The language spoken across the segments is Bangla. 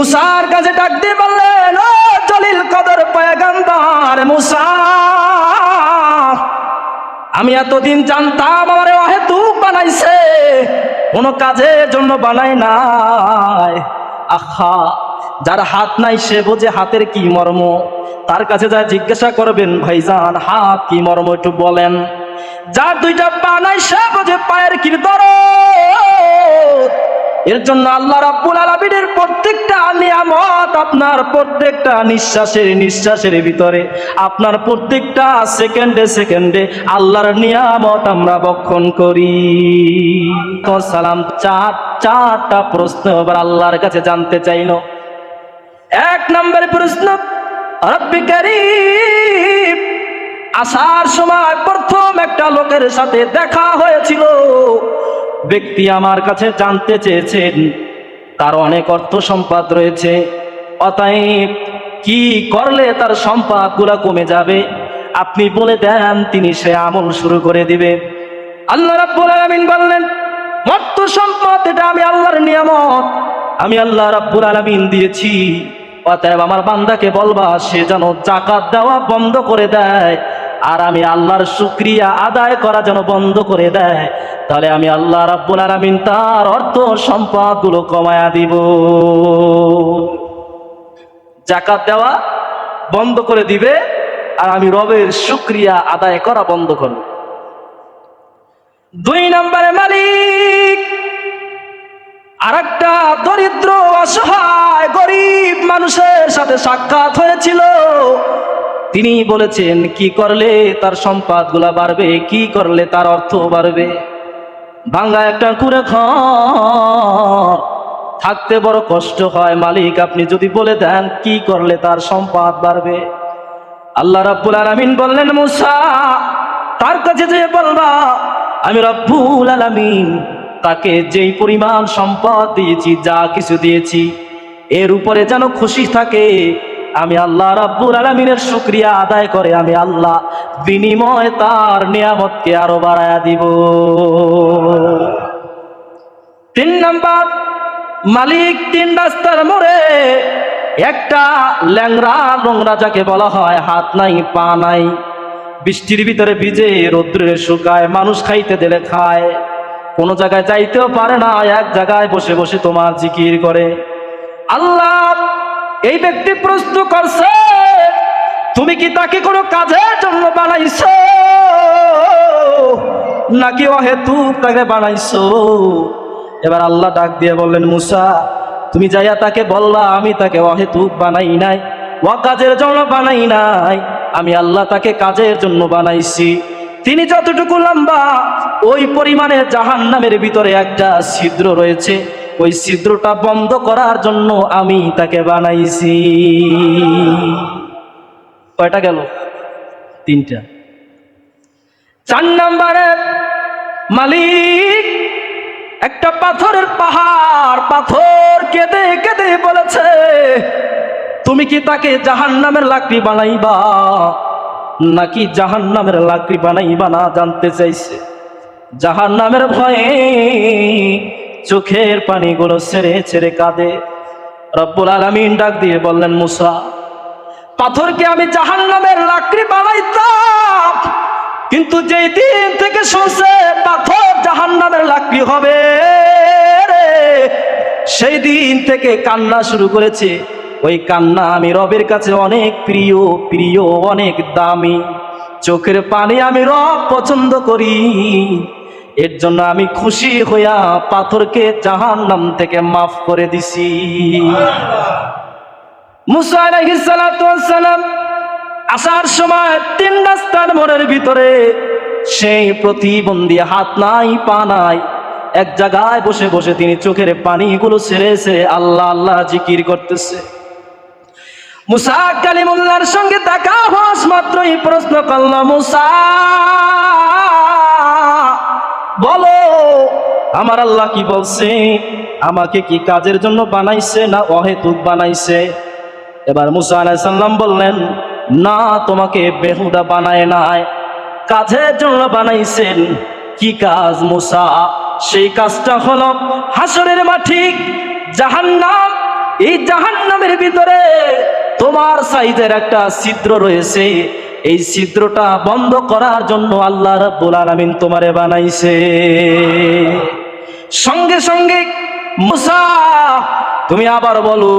মুসার কাছে ডাক দিয়ে বললেন, ও জলিল কদর পয়গম্বর, মুসা, আমি এতদিন জানতাম আমার অহেতুক বানাইছে, কোনো কাজের জন্য বানাই নাই। আহা, যার হাত নাই সে বোঝে হাতের কি মর্ম। তার কাছে যা জিজ্ঞাসা করবেন, ভাইজান, হাত কি মর্ম একটু বলেন। যার দুইটা পা নাই, সে বোঝে পায়ের কি দরদ। এর জন্য আল্লাহ রাব্বুল আলামিনের প্রত্যেকটা নিয়ামত আপনার প্রত্যেকটা নিঃশ্বাসের নিঃশ্বাসের ভিতরে, আপনার প্রত্যেকটা সেকেন্ডে সেকেন্ডে আল্লাহর নিয়ামত আমরা বক্ষণ করি। সালাম, চার, চারটা প্রশ্ন এবার আল্লাহর কাছে জানতে চাইল। এক নম্বর প্রশ্ন, রব্বি আসার সময় প্রথম একটা লোকের সাথে দেখা হয়েছিল। ব্যক্তি আমার কাছে জানতে চেয়েছেন। তার অনেক অর্থ সম্পদ রয়েছে। অতএব কি করলে তার সম্পদগুলো কমে যাবে? আপনি বলে দেন, তিনি সে আমল শুরু করে দিবে। আল্লাহ রাব্বুল আলামিন বললেন, অর্থ সম্পদ, এটা আমি আল্লাহর নিয়ামত। আমি আল্লাহ রাব্বুল আলামিন দিয়েছি। অতএব আমার বান্দাকে বলবা, সে যেন জাকাত দেওয়া বন্ধ করে দেয়। আর আমি আল্লাহর শুক্রিয়া আদায় করা যেন বন্ধ করে দেয়, তাহলে আমি আল্লাহ রাব্বুল আলামিন তার অর্থ সম্পদগুলো কমায়া দিব। জাকাত দেওয়া বন্ধ করে দিবে, আর আমি রবের শুক্রিয়া আদায় করা বন্ধ করব। দুই নম্বরে মালিক আর একটা দরিদ্র, অসহায়, গরিব মানুষের সাথে সাক্ষাৎ হয়েছিল। তিনি বলেছেন, কি করলে তার সম্পদগুলা বাড়বে? কি করলে তার অর্থ বাড়বে? ভাঙ্গা একটা কুড়ে ঘর। থাকতে বড় কষ্ট হয়। মালিক, আপনি যদি বলে দেন, কি করলে তার সম্পদ বাড়বে? আল্লাহ রাব্বুল আলামিন বললেন, মুসা, তার কাছে যে বলবা, আমি রব্বুল আলামিন তাকে যেই পরিমাণ সম্পদ দিয়েছি, যা কিছু দিয়েছি, এর উপরে যেন খুশি থাকে আমি আল্লাহ রাব্বুল আলামিনের শুক্রিয়া আদায় করে আমি আল্লাহ বিনিময় তার নিয়ামতকে আরও বাড়ায়া দিব। তিন নাম্বার, মালিক তিন রাস্তার মোড়ে একটা ল্যাংরা নোংরা যাকে বলা হয় হাত নাই, পা নাই, বৃষ্টির ভিতরে ভিজে রৌদ্রে শুকায়, মানুষ খাইতে দিলে খায়। কোনো জায়গায় যাইতেও পারে না, এক জায়গায় বসে বসে তোমার জিকির করে। আল্লাহ এই ব্যক্তি প্রশ্ন করছে, তুমি কি তাকে কোনো কাজের জন্য বানাইছো? নাকি অহেতুক তাকে বানাইছো? এবার আল্লাহ ডাক দিয়ে বললেন, মুসা, তুমি যাইয়া তাকে বললা, আমি তাকে অহেতুক বানাই নাই ও কাজের জন্য বানাই নাই, আমি আল্লাহ তাকে কাজের জন্য বানাইছি। তিনি যতটুকু লম্বা, ওই পরিমাণে জাহান নামের ভিতরে একটা ছিদ্র রয়েছে ওই ছিদ্রটা বন্ধ করার জন্য আমি তাকে বানাইছি। কয়টা গেল? তিনটা। চার নম্বরে মালিক একটা পাথরের পাহাড়, পাথর কেঁদে কেঁদে বলেছে, তুমি কি তাকে জাহান নামের লাকড়ি বানাইবা? নাকি জাহান নামের লাকড়ি বানাইবা না জানতে চাইছে? জাহান নামের ভয়ে চোখের পানিগুলো ছেড়ে ছেড়ে কাঁদে। রব্বুল আলামিন ডাক দিয়ে বললেন, মুসা, পাথরকে আমি জাহান নামের লাকড়ি বানাইতাম, কিন্তু যেই দিন থেকে শুনছে পাথর জাহান নামের লাকড়ি হবে সেই দিন থেকে কান্না শুরু করেছে। ওই কান্না আমি রবের কাছে অনেক প্রিয় প্রিয়, অনেক দামি। চোখের পানি আমি রব পছন্দ করি। এর জন্য আমি খুশি হইয়া পাথরকে জাহান নাম থেকে মাফ করে দিছি। আসার সময় তিন রাস্তার মোড়ের ভিতরে সেই প্রতিবন্ধী হাত নাই, পা নাই, এক জায়গায় বসে বসে তিনি চোখের পানিগুলো ছেড়ে ছেড়ে আল্লাহ আল্লাহ জিকির করতেছে। মুসা কালিমুল্লাহর সঙ্গে দেখা হস মাত্রই প্রশ্ন করল, মুসা আমার আল্লাহ কি বলছে? আমাকে কি কাজের জন্য বানাইছে না অহেতুক বানাইছে? এবার মুসা আলাইসাল্লাম বললেন, না, তোমাকে বেহুদা বানায় নাই। কাজের জন্য বানাইছেন। কি কাজ মুসা? সেই কাজটা হলো হাসরের মাঠি জাহান্নাম। এই জাহান্নামের ভিতরে তোমার সাইজের একটা ছিদ্র রয়েছে। এই ছিদ্রটা বন্ধ করার জন্য আল্লাহ রাব্বুল আলামিন তোমারে বানাইছে। সঙ্গে সঙ্গে, মুসা, তুমি আবার বলো,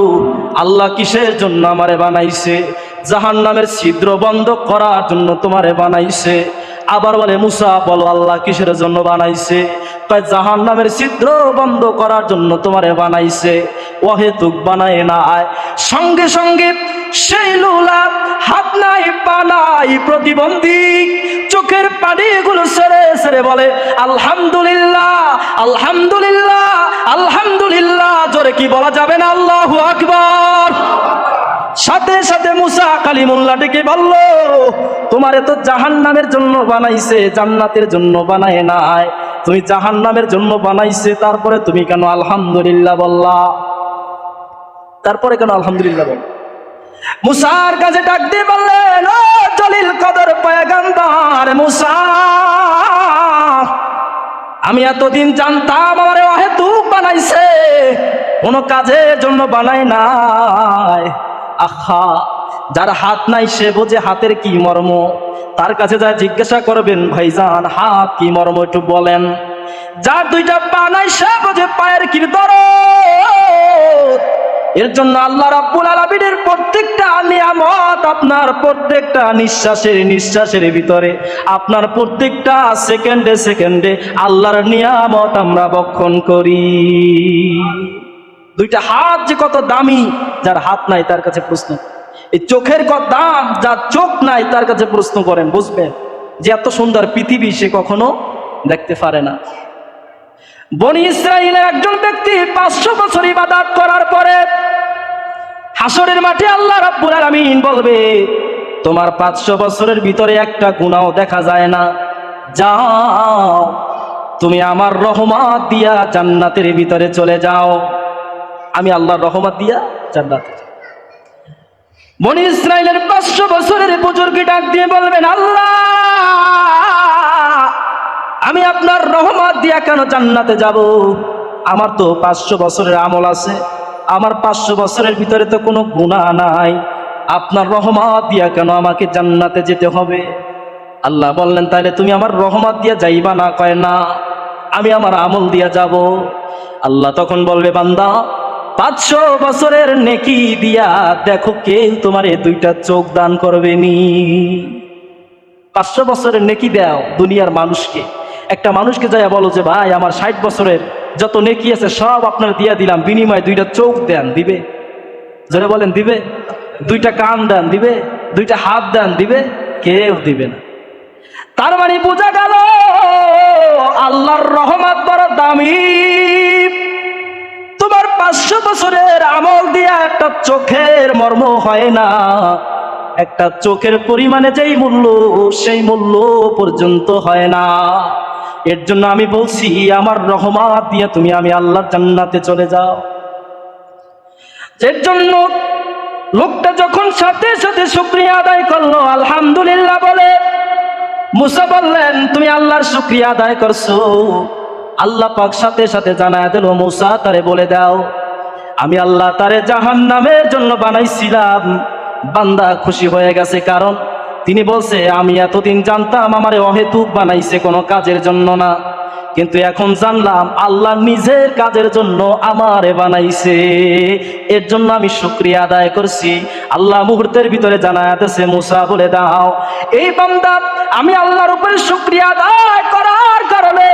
আল্লাহ কিসের জন্য আমারে বানাইছে? জাহান নামের ছিদ্র বন্ধ করার জন্য তোমারে বানাইছে। আবার বলে, মুসা, বলো, আল্লাহ কিসের জন্য বানাইছে? কয় জাহান নামের ছিদ্র বন্ধ করার জন্য তোমারে বানাইছে। অহেতুক বানায় না আয়। সঙ্গে সঙ্গে সেই লুলা হাত নাই, পা নাই, প্রতিবন্ধী চোখের পানিগুলো সেরে সেরে বলে, আলহামদুলিল্লাহ আলহামদুলিল্লাহ আলহামদুলিল্লাহ। জোরে কি বলা যাবে না? আল্লাহু আকবার। সাথে সাথে মুসা কালিমুল্লাহ ডেকে বলল, তোমারে তো জাহান নামের জন্য বানাইছে, জান্নাতের জন্য বানায় নাই। তুমি জাহান নামের জন্য বানাইছে, তারপরে তুমি কেন আলহামদুলিল্লাহ বললা? তারপরে কেন আলহামদুলিল্লাহ বল মুসার কাছে ডাক দিয়ে বললেন, ও জলিল কদর পয়গম্বর, মুসা, আমি এতদিন জানতাম আমার অহেতুক বানাইছে, কোনো কাজের জন্য বানাই নাই। আহা, যার হাত নাই সে বোঝে হাতের কি মর্ম। তার কাছে যা জিজ্ঞাসা করবেন, ভাইজান, হাত কি মর্ম একটু বলেন। যার দুইটা পা নাই সে বোঝে পায়ের কি দরদ। এর জন্য আল্লাহ রাব্বুল আলামিনের প্রত্যেকটা নিয়ামত আপনার প্রত্যেকটা নিঃশ্বাসের নিঃশ্বাসের ভিতরে, আপনার প্রত্যেকটা সেকেন্ডে সেকেন্ডে আল্লাহর নিয়ামত আমরা বক্ষণ করি। দুইটা হাত যে কত দামি, যার হাত নাই তার কাছে প্রশ্ন। এই চোখের কত দাম, যার চোখ নাই তার কাছে প্রশ্ন করেন, বুঝবেন যে এত সুন্দর পৃথিবী সে কখনো দেখতে পারে না। বনি ইসরায়েলের একজন ব্যক্তি পাঁচশো বছর ইবাদত করার পরে হাসরের মাঠে আল্লাহ রাব্বুল আলামিন বলবে, তোমার পাঁচশো বছরের ভিতরে একটা গুণাও দেখা যায় না। যাও, তুমি আমার রহমত দিয়া জান্নাতের ভিতরে চলে যাও। আমি আল্লাহর রহমত দিয়া জান্নাতে বনি ইসরায়েলের পাঁচশো বছরের বুজুর্গি ডাক দিয়ে বলবেন, আল্লাহ আমি আপনার রহমত দিয়া কেন জান্নাতে যাব? আমার তো পাঁচশো বছরের আমল আছে। আমার পাঁচশো বছরের ভিতরে তো কোনো গুণা নাই। আপনার রহমত দিয়া কেন আমাকে জান্নাতে যেতে হবে? আল্লাহ বললেন তাহলে তুমি আমার রহমত দিয়া যাইবা না? কয়, না, আমি আমার আমল দিয়া যাব। আল্লাহ তখন বলবে, বান্দা, পাঁচশো বছরের নেকি দিয়া দেখো কেউ তোমার দুইটা চোখ দান করবে নি। পাঁচশো বছরের নেকি দাও দুনিয়ার মানুষকে। একটা মানুষকে যাইয়া বলো যে, ভাই, আমার ষাট বছরের যত নেকি আছে সব আপনার দিয়া দিলাম। বিনিময়ে দুইটা চোখ দেন, দিবে? যারা বলেন, দিবে? দুইটা কান দেন, দিবে? দুইটা হাত দেন, দিবে? কেউ দিবে না। তার মানে বোঝা গেল, আল্লাহর রহমত বড় দামি। তোমার পাঁচশো বছরের আমল দিয়া একটা চোখের মর্ম হয় না। একটা চোখের পরিমাণে যেই মূল্য, সেই মূল্য পর্যন্ত হয় না। এর জন্য আমি বলছি, আমার রহমত দিয়ে তুমি আমি আল্লাহর জান্নাতে চলে যাও। এর জন্য লোকটা যখন সাথে সাথে শুক্রিয়া আদায় করল, আলহামদুলিল্লাহ বলে, মুসা বললেন, তুমি আল্লাহর শুক্রিয়া আদায় করছ। আল্লাহ পাক সাথে সাথে জানায় দিল, মুসা, তারে বলে দাও, আমি আল্লাহ তারে জাহান নামের জন্য বানাইছিলাম। বান্দা খুশি হয়ে গেছে, কারণ তিনি বলছে, আমি এতদিন জানতাম আমারে অহেতুক বানাইছে কোনো কাজের জন্য না। কিন্তু এখন জানলাম আল্লাহ নিজের কাজের জন্য আমারে বানাইছে। এর জন্য আমি শুক্রিয়া আদায় করছি। আল্লাহ মুহূর্তের ভিতরে জানাতেছে মুসা বলে দাও, এই বান্দা, আমি আল্লাহর উপরে শুক্রিয়া আদায় কারণে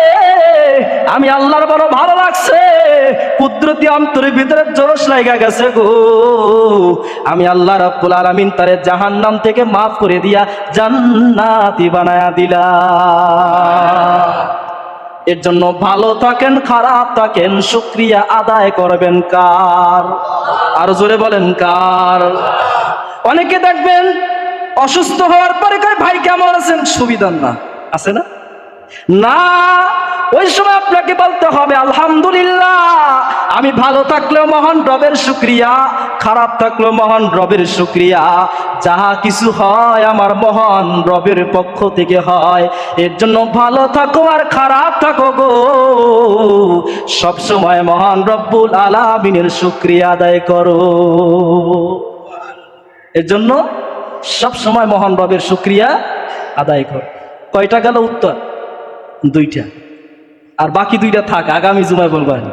আমি আল্লাহর বড় ভালো লাগছে। কুদরতি অন্তরের ভিতরে জোশ লাগা গেছে গো। আমি আল্লাহ রাব্বুল আলামিন তারে জাহান্নাম থেকে মাফ করে দিয়া জান্নাতি বানায়া দিলা এর জন্য ভালো থাকেন, খারাপ থাকেন, শুক্রিয়া আদায় করবেন কার? আর জোরে বলেন কার? অনেকে দেখবেন অসুস্থ হওয়ার পরে ভাই কেমন আছেন? সুবিধার না। আছে না? না, ওই সময় আপনাকে বলতে হবে, আলহামদুলিল্লাহ, আমি ভালো থাকলেও মহান রবের শুক্রিয়া, খারাপ থাকলেও মহান রবের শুক্রিয়া। যাহা কিছু হয় আমার মহান রবের পক্ষ থেকে হয়। এর জন্য ভালো থাকো আর খারাপ থাকো গো। সব সময় মহান রব্বুল আলামিনের শুক্রিয়া আদায় করো। এর জন্য সব সময় মহান রবের শুক্রিয়া আদায় করো। কয়টা গেল উত্তর? দুইটা। আর বাকি দুইটা থাক আগামী জুমায় বলবেন